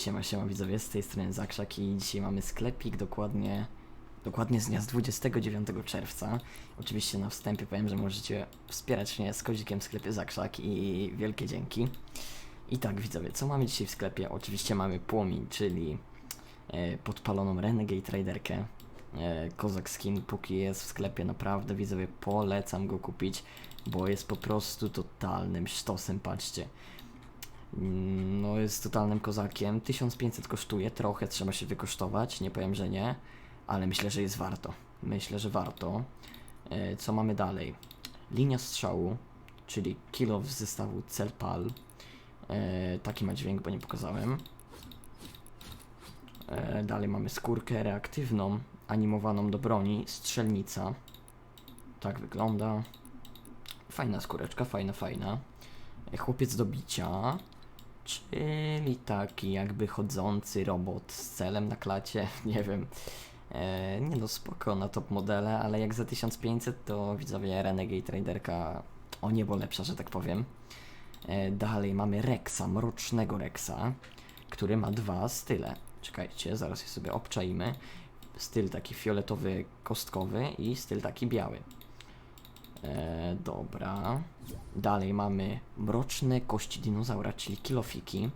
Siema, siema widzowie, z tej strony Zakrzak i dzisiaj mamy sklepik dokładnie, dokładnie z dnia z 29 czerwca. Oczywiście na wstępie powiem, że możecie wspierać mnie z kodzikiem w sklepie Zakrzak i wielkie dzięki. I tak widzowie, co mamy dzisiaj w sklepie? Oczywiście mamy płomień, czyli e, podpaloną Renegade Riderkę. E, kozak skin póki jest w sklepie, naprawdę widzowie polecam go kupić, bo jest po prostu totalnym sztosem, patrzcie. Jest totalnym kozakiem. 1500 kosztuje, trochę trzeba się wykosztować, nie powiem, że nie, ale myślę, że jest warto. Myślę, że warto. E, Co mamy dalej? Linia strzału, czyli kilo z zestawu Celpal. E, Taki ma dźwięk, bo nie pokazałem. E, Dalej mamy skórkę reaktywną, animowaną do broni, strzelnica. Tak wygląda. Fajna skóreczka, fajna, fajna. Chłopiec do bicia, czyli taki jakby chodzący robot z celem na klacie, nie wiem. E, nie no, spoko na top modele, ale jak za 1500 to widzowie Renegade Raiderka o niebo lepsza, że tak powiem. E, dalej mamy Rexa, mrocznego Rexa, który ma dwa style. Czekajcie, zaraz je sobie obczaimy. Styl taki fioletowy, kostkowy i styl taki biały. E, dobra. Dalej mamy mroczne kości dinozaura, czyli kilofiki.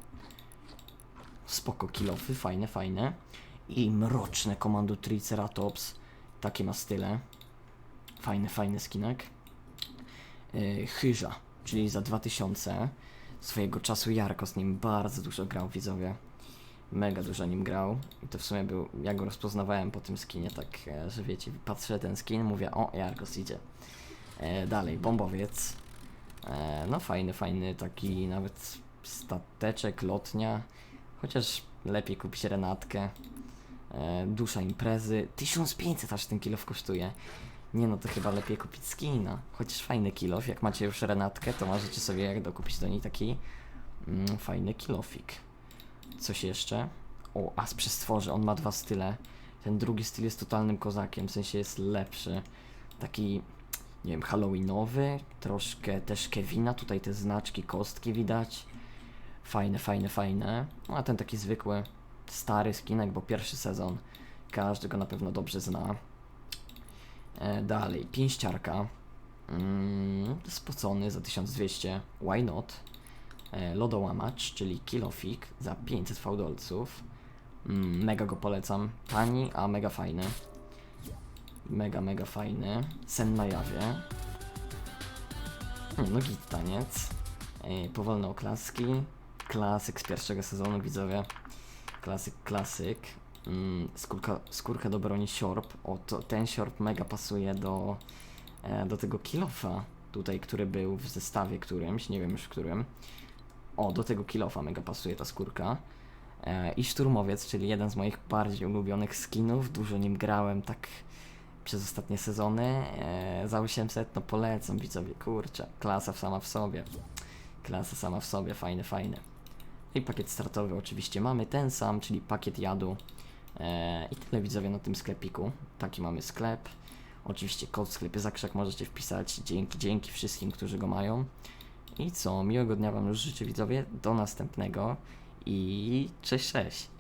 Spoko kilofy, fajne, fajne. I mroczne komando Triceratops. Takie ma style. Fajny, fajny skinek. E, Chyża, czyli za 2000. Swojego czasu Jarko z nim bardzo dużo grał, widzowie. Mega dużo nim grał. I to w sumie był, ja go rozpoznawałem po tym skinie, tak, e, że wiecie, patrzę ten skin, mówię, o, Jarkos idzie. E, dalej, bombowiec. E, no fajny, fajny, taki nawet stateczek, lotnia. Chociaż lepiej kupić renatkę. E, dusza imprezy. 1500 aż ten kilof kosztuje. Nie no, to chyba lepiej kupić skina. Chociaż fajny kilof. Jak macie już renatkę, to możecie sobie jak dokupić do niej taki mm, fajny kilofik. Coś jeszcze? O, as przestworzy. On ma dwa style. Ten drugi styl jest totalnym kozakiem, w sensie jest lepszy. Taki nie wiem, halloweenowy, troszkę też Kevina, tutaj te znaczki, kostki widać. Fajne, fajne, fajne. No a ten taki zwykły, stary skinek, bo pierwszy sezon. Każdy go na pewno dobrze zna. E, dalej, pięściarka. Mm, spocony za 1200. Why not? E, lodołamacz, czyli kilofik za 500 fałdolców. Mm, mega go polecam. Tani, a mega fajny. Mega, mega fajny. Sen na jawie. Hmm, No git taniec. Powolne oklaski. Klasyk z pierwszego sezonu, widzowie. Klasyk, klasyk. Mm, skórka, skórka do broni siorb. O, to, ten siorb mega pasuje do, e, do tego kilofa tutaj, który był w zestawie którymś, nie wiem już w którym. O, do tego kilofa mega pasuje ta skórka. E, I szturmowiec, czyli jeden z moich bardziej ulubionych skinów. Dużo nim grałem, tak przez ostatnie sezony. E, za 800, no polecam widzowie, kurczę, klasa sama w sobie. Klasa sama w sobie, fajne, fajne. I pakiet startowy oczywiście mamy ten sam, czyli pakiet jadu. E, I tyle widzowie na tym sklepiku. Taki mamy sklep. Oczywiście kod w sklepie Zakrzak możecie wpisać. Dzięki, dzięki wszystkim, którzy go mają. I co, miłego dnia Wam już życzę widzowie. Do następnego i cześć, cześć.